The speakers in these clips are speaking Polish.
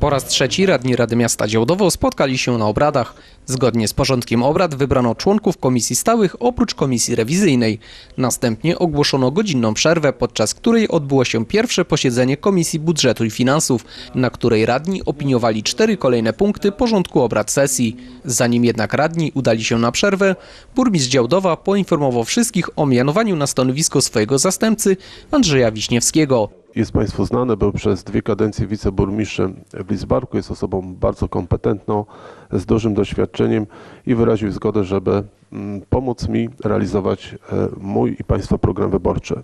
Po raz trzeci radni Rady Miasta Działdowo spotkali się na obradach. Zgodnie z porządkiem obrad wybrano członków komisji stałych oprócz komisji rewizyjnej. Następnie ogłoszono godzinną przerwę, podczas której odbyło się pierwsze posiedzenie Komisji Budżetu i Finansów, na której radni opiniowali cztery kolejne punkty porządku obrad sesji. Zanim jednak radni udali się na przerwę, burmistrz Działdowa poinformował wszystkich o mianowaniu na stanowisko swojego zastępcy Andrzeja Wiśniewskiego. Jest Państwu znany, był przez dwie kadencje wiceburmistrzem w Lidzbarku. Jest osobą bardzo kompetentną, z dużym doświadczeniem i wyraził zgodę, żeby mm, pomóc mi realizować e, mój i Państwa program wyborczy.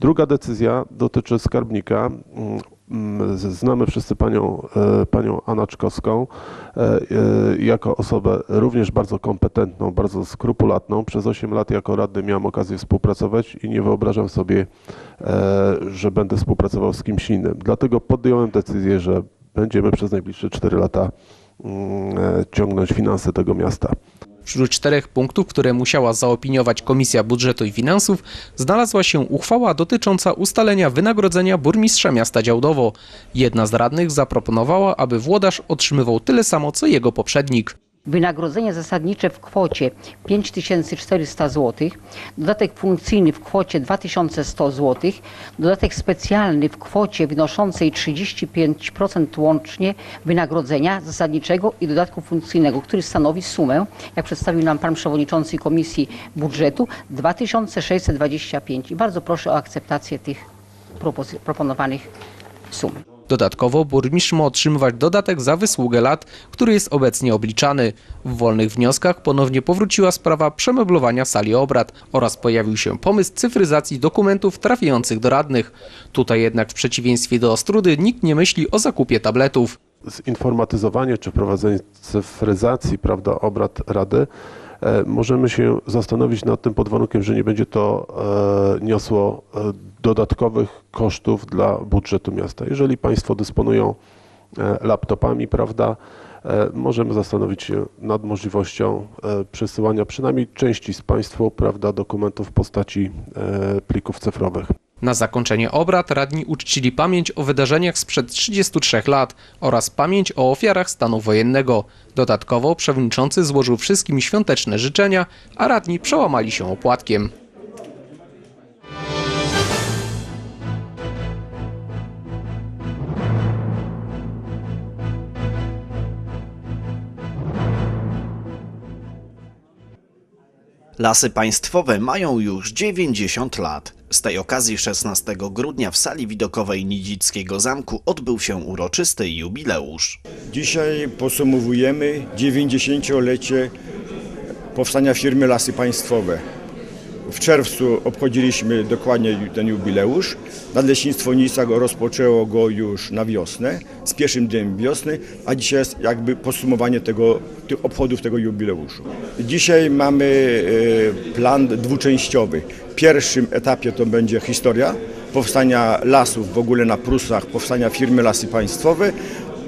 Druga decyzja dotyczy skarbnika. Mm, Znamy wszyscy panią, e, panią Anaczkowską e, e, jako osobę również bardzo kompetentną, bardzo skrupulatną. Przez 8 lat jako radny miałem okazję współpracować i nie wyobrażam sobie, że będę współpracował z kimś innym. Dlatego podjąłem decyzję, że będziemy przez najbliższe 4 lata mm, ciągnąć finanse tego miasta. Wśród czterech punktów, które musiała zaopiniować Komisja Budżetu i Finansów, znalazła się uchwała dotycząca ustalenia wynagrodzenia burmistrza miasta Działdowo. Jedna z radnych zaproponowała, aby włodarz otrzymywał tyle samo, co jego poprzednik. Wynagrodzenie zasadnicze w kwocie 5400 zł, dodatek funkcyjny w kwocie 2100 zł, dodatek specjalny w kwocie wynoszącej 35% łącznie wynagrodzenia zasadniczego i dodatku funkcyjnego, który stanowi sumę, jak przedstawił nam pan przewodniczący Komisji Budżetu, 2625. I bardzo proszę o akceptację tych proponowanych sum. Dodatkowo burmistrz ma otrzymywać dodatek za wysługę lat, który jest obecnie obliczany. W wolnych wnioskach ponownie powróciła sprawa przemeblowania sali obrad oraz pojawił się pomysł cyfryzacji dokumentów trafiających do radnych. Tutaj jednak w przeciwieństwie do Ostrudy nikt nie myśli o zakupie tabletów. zinformatyzowanie czy wprowadzenie cyfryzacji prawda, obrad Rady, możemy się zastanowić nad tym pod warunkiem, że nie będzie to e, niosło e, dodatkowych kosztów dla budżetu miasta. Jeżeli Państwo dysponują e, laptopami, prawda, e, możemy zastanowić się nad możliwością e, przesyłania przynajmniej części z Państwu prawda, dokumentów w postaci e, plików cyfrowych. Na zakończenie obrad radni uczcili pamięć o wydarzeniach sprzed 33 lat oraz pamięć o ofiarach stanu wojennego. Dodatkowo przewodniczący złożył wszystkim świąteczne życzenia, a radni przełamali się opłatkiem. Lasy państwowe mają już 90 lat. Z tej okazji 16 grudnia w sali widokowej Nidzickiego Zamku odbył się uroczysty jubileusz. Dzisiaj podsumowujemy 90-lecie powstania firmy Lasy Państwowe. W czerwcu obchodziliśmy dokładnie ten jubileusz. Nadleśnictwo Nica go rozpoczęło go już na wiosnę, z pierwszym dniem wiosny, a dzisiaj jest jakby podsumowanie tego, tych obchodów tego jubileuszu. Dzisiaj mamy e, plan dwuczęściowy. W pierwszym etapie to będzie historia powstania lasów w ogóle na Prusach, powstania firmy Lasy Państwowe,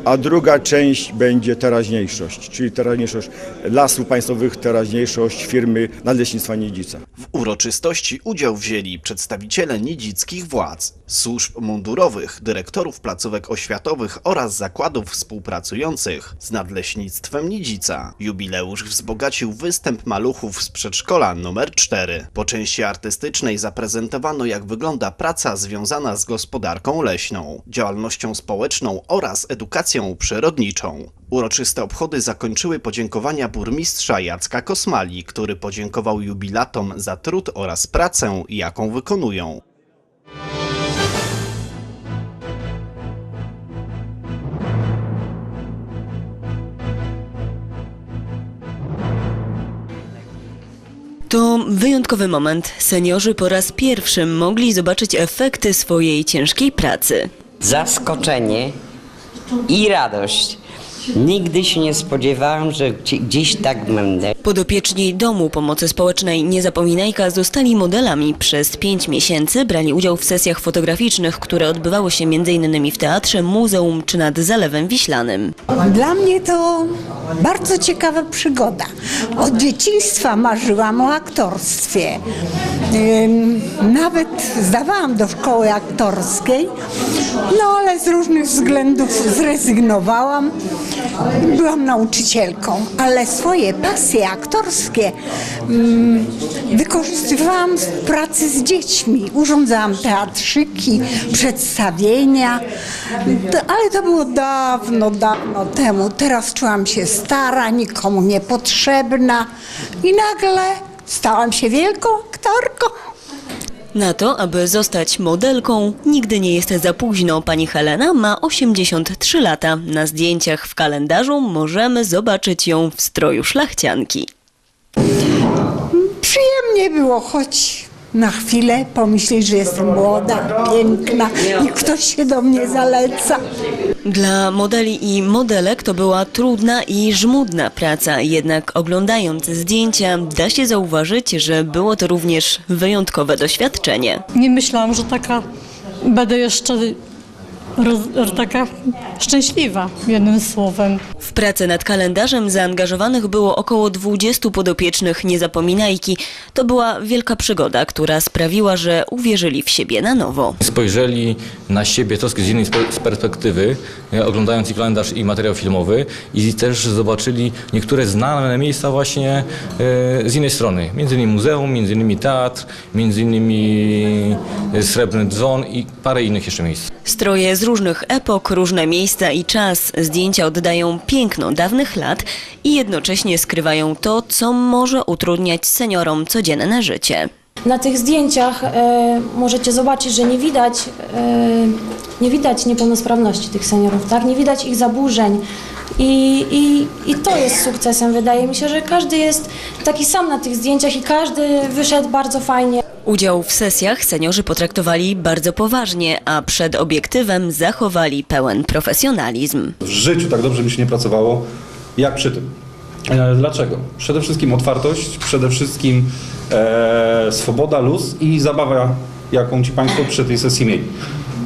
a druga część będzie teraźniejszość, czyli teraźniejszość lasów państwowych, teraźniejszość firmy Nadleśnictwa Niedzica. W uroczystości udział wzięli przedstawiciele nidzickich władz, służb mundurowych, dyrektorów placówek oświatowych oraz zakładów współpracujących z Nadleśnictwem Nidzica. Jubileusz wzbogacił występ maluchów z przedszkola numer 4. Po części artystycznej zaprezentowano jak wygląda praca związana z gospodarką leśną, działalnością społeczną oraz edukacją przyrodniczą. Uroczyste obchody zakończyły podziękowania burmistrza Jacka Kosmali, który podziękował jubilatom za trud oraz pracę, jaką wykonują. To wyjątkowy moment. Seniorzy po raz pierwszy mogli zobaczyć efekty swojej ciężkiej pracy. zaskoczenie i radość. Nigdy się nie spodziewałam, że gdzie- gdzieś tak będę. Podopieczni Domu Pomocy Społecznej Niezapominajka zostali modelami. Przez pięć miesięcy brali udział w sesjach fotograficznych, które odbywały się m.in. w teatrze, muzeum czy nad Zalewem Wiślanym. Dla mnie to bardzo ciekawa przygoda. Od dzieciństwa marzyłam o aktorstwie. Nawet zdawałam do szkoły aktorskiej, no ale z różnych względów zrezygnowałam. Byłam nauczycielką, ale swoje pasje aktorskie ym, wykorzystywałam w pracy z dziećmi. Urządzałam teatrzyki, przedstawienia, ale to było dawno, dawno temu. Teraz czułam się stara, nikomu niepotrzebna i nagle stałam się wielką aktorką. Na to, aby zostać modelką, nigdy nie jest za późno. Pani Helena ma 83 lata. Na zdjęciach w kalendarzu możemy zobaczyć ją w stroju szlachcianki. Przyjemnie było, choć na chwilę pomyśleć, że jestem młoda, piękna i ktoś się do mnie zaleca. Dla modeli i modelek to była trudna i żmudna praca, jednak oglądając zdjęcia da się zauważyć, że było to również wyjątkowe doświadczenie. Nie myślałam, że taka będę jeszcze roz, taka szczęśliwa, jednym słowem. W pracę nad kalendarzem zaangażowanych było około 20 podopiecznych niezapominajki. To była wielka przygoda, która sprawiła, że uwierzyli w siebie na nowo. spojrzeli na siebie troszkę z innej perspektywy, e, oglądając i kalendarz i materiał filmowy i też zobaczyli niektóre znane miejsca właśnie e, z innej strony. Między innymi muzeum, między innymi teatr, między innymi e, Srebrny Dzwon i parę innych jeszcze miejsc. Stroje z różnych epok, różne miejsca i czas. Zdjęcia oddają piękno dawnych lat i jednocześnie skrywają to, co może utrudniać seniorom codzienne życie. Na tych zdjęciach e, możecie zobaczyć, że nie widać, e, nie widać niepełnosprawności tych seniorów, tak? nie widać ich zaburzeń. I, i, I to jest sukcesem. Wydaje mi się, że każdy jest taki sam na tych zdjęciach i każdy wyszedł bardzo fajnie. Udział w sesjach seniorzy potraktowali bardzo poważnie, a przed obiektywem zachowali pełen profesjonalizm. W życiu tak dobrze mi się nie pracowało, jak przy tym. E, Dlaczego? Przede wszystkim otwartość, przede wszystkim e, swoboda, luz i zabawa, jaką ci Państwo przy tej sesji mieli.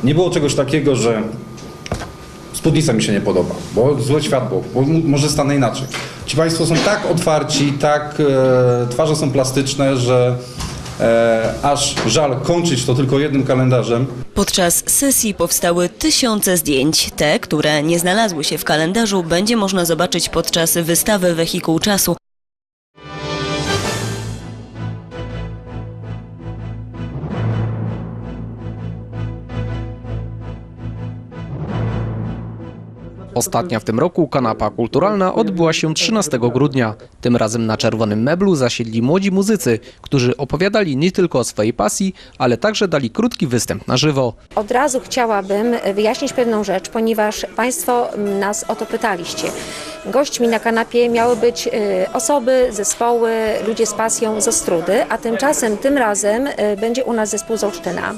Nie było czegoś takiego, że spódnica mi się nie podoba, bo złe światło, bo może stanę inaczej. Ci Państwo są tak otwarci, tak e, twarze są plastyczne, że e, aż żal kończyć to tylko jednym kalendarzem. Podczas sesji powstały tysiące zdjęć. Te, które nie znalazły się w kalendarzu, będzie można zobaczyć podczas wystawy Wehikuł Czasu. Ostatnia w tym roku kanapa kulturalna odbyła się 13 grudnia. Tym razem na czerwonym meblu zasiedli młodzi muzycy, którzy opowiadali nie tylko o swojej pasji, ale także dali krótki występ na żywo. Od razu chciałabym wyjaśnić pewną rzecz, ponieważ Państwo nas o to pytaliście. Gośćmi na kanapie miały być y, osoby, zespoły, ludzie z pasją z Ostrudy, a tymczasem tym razem y, będzie u nas zespół z Olsztyna.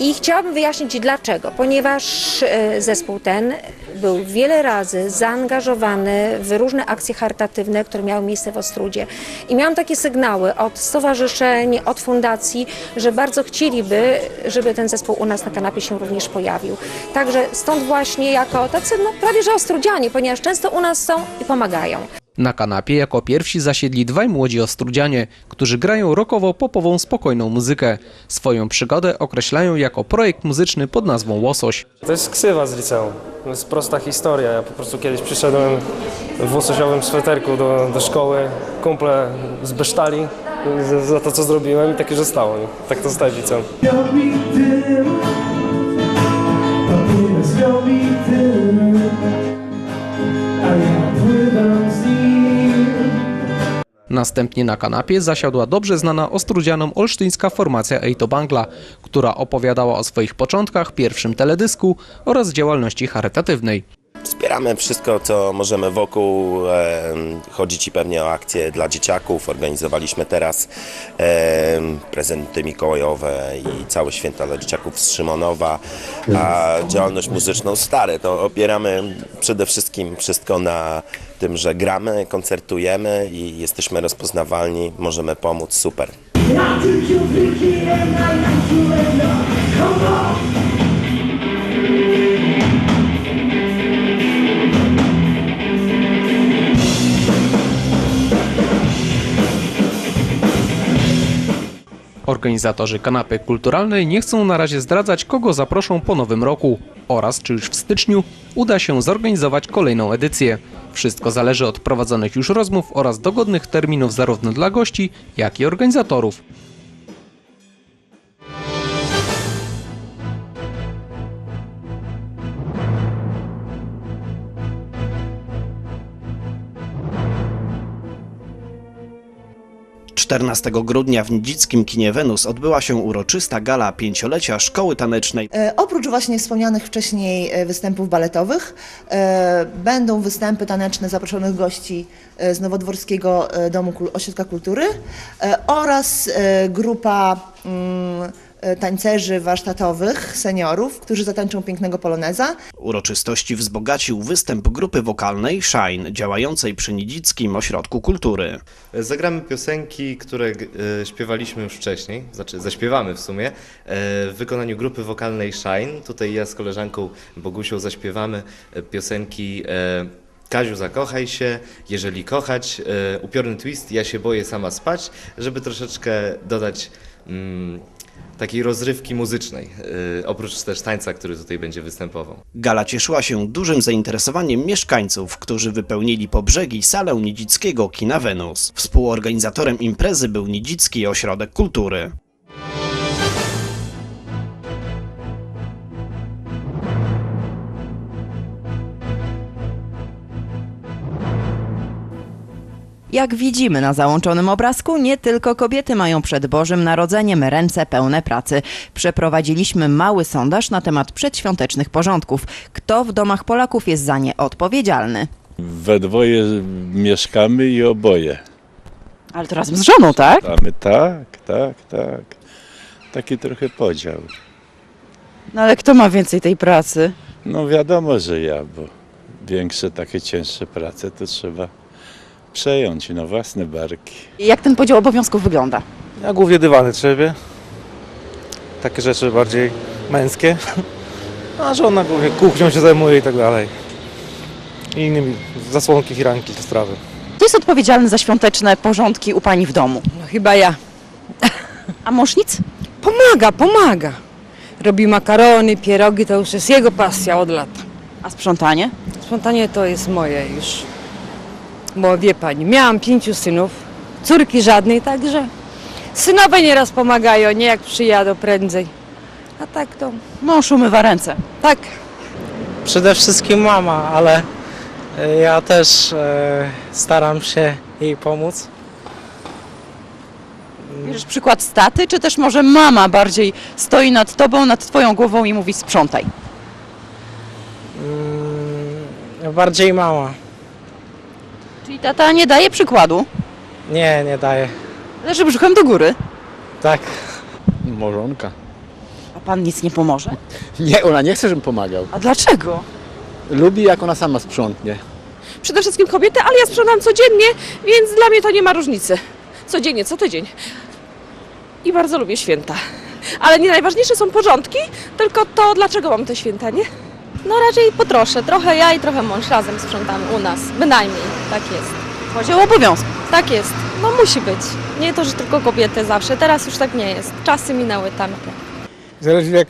I chciałabym wyjaśnić dlaczego. Ponieważ y, zespół ten był wiele razy zaangażowany w różne akcje charytatywne, które miały miejsce w Ostrudzie. I miałam takie sygnały od stowarzyszeń, od fundacji, że bardzo chcieliby, żeby ten zespół u nas na kanapie się również pojawił. Także stąd właśnie jako tacy no, prawie że ostrudzianie, ponieważ często u nas są i pomagają. Na kanapie jako pierwsi zasiedli dwaj młodzi ostrudzianie, którzy grają rokowo-popową spokojną muzykę. Swoją przygodę określają jako projekt muzyczny pod nazwą Łosoś. To jest ksywa z liceum. To jest prosta historia. Ja po prostu kiedyś przyszedłem w łososiowym sweterku do, do szkoły. Kumple zbesztali za, za to, co zrobiłem i takie zostało. nie? Tak to zostaje w Następnie na kanapie zasiadła dobrze znana ostrudzianom olsztyńska formacja Ejto Bangla, która opowiadała o swoich początkach, pierwszym teledysku oraz działalności charytatywnej. Wspieramy wszystko, co możemy wokół. Chodzi Ci pewnie o akcje dla dzieciaków. Organizowaliśmy teraz prezenty mikołajowe i całe święta dla dzieciaków z Szymonowa, a działalność muzyczną Stare to opieramy przede wszystkim wszystko na tym, że gramy, koncertujemy i jesteśmy rozpoznawalni, możemy pomóc, super. Organizatorzy kanapy kulturalnej nie chcą na razie zdradzać, kogo zaproszą po nowym roku oraz czy już w styczniu uda się zorganizować kolejną edycję. Wszystko zależy od prowadzonych już rozmów oraz dogodnych terminów zarówno dla gości, jak i organizatorów. – 14 grudnia w nidzickim kinie Wenus odbyła się uroczysta gala pięciolecia Szkoły Tanecznej. E, Oprócz właśnie wspomnianych wcześniej e, występów baletowych, e, będą występy taneczne zaproszonych gości e, z Nowodworskiego e, Domu Ośrodka Kultury e, oraz e, grupa mm, tańcerzy warsztatowych, seniorów, którzy zatańczą pięknego poloneza. Uroczystości wzbogacił występ grupy wokalnej Shine, działającej przy Nidzickim Ośrodku Kultury. Zagramy piosenki, które e, śpiewaliśmy już wcześniej, znaczy zaśpiewamy w sumie, e, w wykonaniu grupy wokalnej Shine. Tutaj ja z koleżanką Bogusią zaśpiewamy e, piosenki e, Kaziu zakochaj się, jeżeli kochać, e, upiorny twist, ja się boję sama spać, żeby troszeczkę dodać mm, takiej rozrywki muzycznej, e, oprócz też tańca, który tutaj będzie występował. Gala cieszyła się dużym zainteresowaniem mieszkańców, którzy wypełnili po brzegi salę nidzickiego kina Wenus. Współorganizatorem imprezy był Nidzicki Ośrodek Kultury. Jak widzimy na załączonym obrazku, nie tylko kobiety mają przed Bożym Narodzeniem ręce pełne pracy. Przeprowadziliśmy mały sondaż na temat przedświątecznych porządków. Kto w domach Polaków jest za nie odpowiedzialny? We dwoje mieszkamy i oboje. Ale to razem z żoną, tak? Mamy tak, tak, tak. Taki trochę podział. No ale kto ma więcej tej pracy? No wiadomo, że ja, bo większe takie cięższe prace to trzeba przejąć na własne barki. Jak ten podział obowiązków wygląda? Ja głównie dywany trzebię. Takie rzeczy bardziej męskie. A żona głównie kuchnią się zajmuje i tak dalej. I innymi zasłonki, firanki, te sprawy. Kto jest odpowiedzialny za świąteczne porządki u pani w domu? No chyba ja. A mąż nic? Pomaga, pomaga. Robi makarony, pierogi, to już jest jego pasja od lat. A sprzątanie? Sprzątanie to jest moje już. Bo wie pani, miałam pięciu synów, córki żadnej, także synowie nieraz pomagają, nie jak przyjadą prędzej. A tak to... Mąż umywa ręce. Tak. Przede wszystkim mama, ale e, ja też e, staram się jej pomóc. Bierzesz przykład z taty, czy też może mama bardziej stoi nad tobą, nad twoją głową i mówi sprzątaj? Mm, bardziej mama. Czyli tata nie daje przykładu? Nie, nie daje. Leży brzuchem do góry. Tak. Morzonka. A pan nic nie pomoże? Nie, ona nie chce, żebym pomagał. A dlaczego? Lubi, jak ona sama sprzątnie. przede wszystkim kobiety, ale ja sprzątam codziennie, więc dla mnie to nie ma różnicy. Codziennie, co tydzień. I bardzo lubię święta. Ale nie najważniejsze są porządki, tylko to, dlaczego mam te święta, nie? No raczej po trosze, trochę ja i trochę mąż razem sprzątamy u nas, bynajmniej, tak jest. Podział obowiązków. Tak jest, no musi być. Nie to, że tylko kobiety zawsze, teraz już tak nie jest. Czasy minęły tamte. Zależy jak,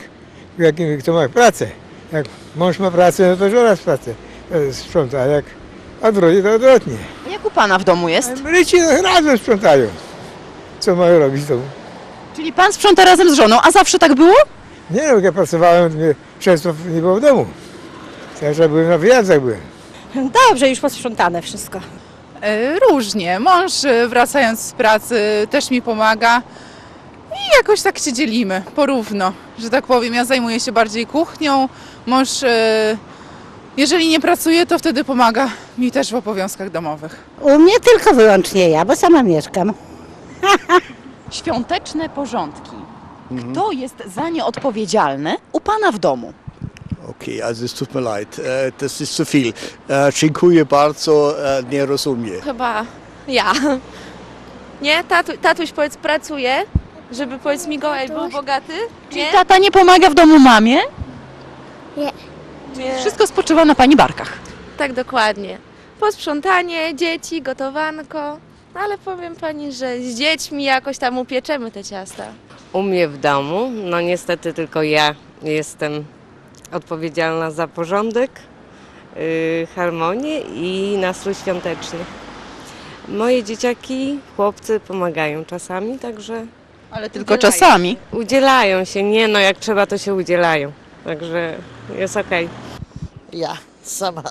jak, kto ma pracę. Jak mąż ma pracę, no to żona z pracę e, sprząta, a jak odwrotnie, to odwrotnie. Jak u pana w domu jest? Emeryci razem sprzątają. Co mają robić w domu? Czyli pan sprząta razem z żoną, a zawsze tak było? Nie no, jak ja pracowałem, to mnie często nie było w domu. Zawsze byłem na wyjazdach byłem. Dobrze, już posprzątane wszystko. E, Różnie. Mąż e, wracając z pracy też mi pomaga i jakoś tak się dzielimy porówno, że tak powiem. Ja zajmuję się bardziej kuchnią, mąż e, Jeżeli nie pracuje, to wtedy pomaga mi też w obowiązkach domowych. U mnie tylko wyłącznie ja, bo sama mieszkam. Świąteczne porządki. Kto jest za nie odpowiedzialny u pana w domu? Okej, also es tut mir leid, das ist zu viel. Dziękuję bardzo, äh, nie rozumiem. Chyba ja. Nie? Tatu, tatuś powiedz pracuje, żeby powiedz Mikołaj był bogaty? Czyli tata nie pomaga w domu mamie? Nie. nie. Wszystko spoczywa na pani barkach. Tak dokładnie. Posprzątanie, dzieci, gotowanko. No ale powiem pani, że z dziećmi jakoś tam upieczemy te ciasta. U mnie w domu, no niestety tylko ja jestem odpowiedzialna za porządek, yy, harmonię i nastrój świąteczny. Moje dzieciaki, chłopcy pomagają czasami, także... Ale tylko czasami. Udzielają się, nie no jak trzeba to się udzielają, także jest okej. Ja, sama.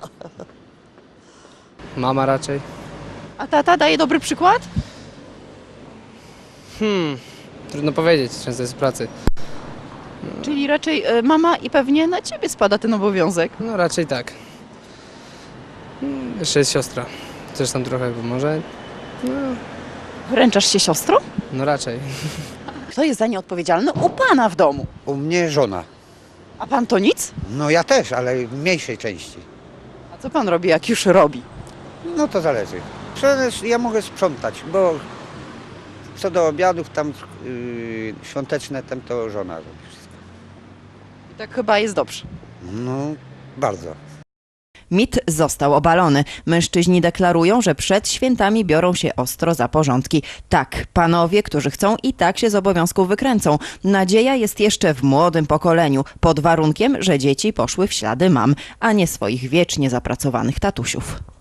Mama raczej. A tata daje dobry przykład? Hmm, trudno powiedzieć, często jest w pracy. Czyli raczej e, mama i pewnie na ciebie spada ten obowiązek. No raczej tak. Hmm, Jeszcze jest siostra, też tam trochę pomoże. No, Wręczasz się siostrą? no raczej. Kto jest za nie odpowiedzialny u pana w domu? U mnie żona. A pan to nic? No ja też, ale w mniejszej części. A co pan robi, jak już robi? No to zależy. Przecież ja mogę sprzątać, bo co do obiadów tam yy, świąteczne, tam to żona robi. I tak chyba jest dobrze. No, bardzo. Mit został obalony. Mężczyźni deklarują, że przed świętami biorą się ostro za porządki. Tak, panowie, którzy chcą i tak się z obowiązków wykręcą. Nadzieja jest jeszcze w młodym pokoleniu, pod warunkiem, że dzieci poszły w ślady mam, a nie swoich wiecznie zapracowanych tatusiów.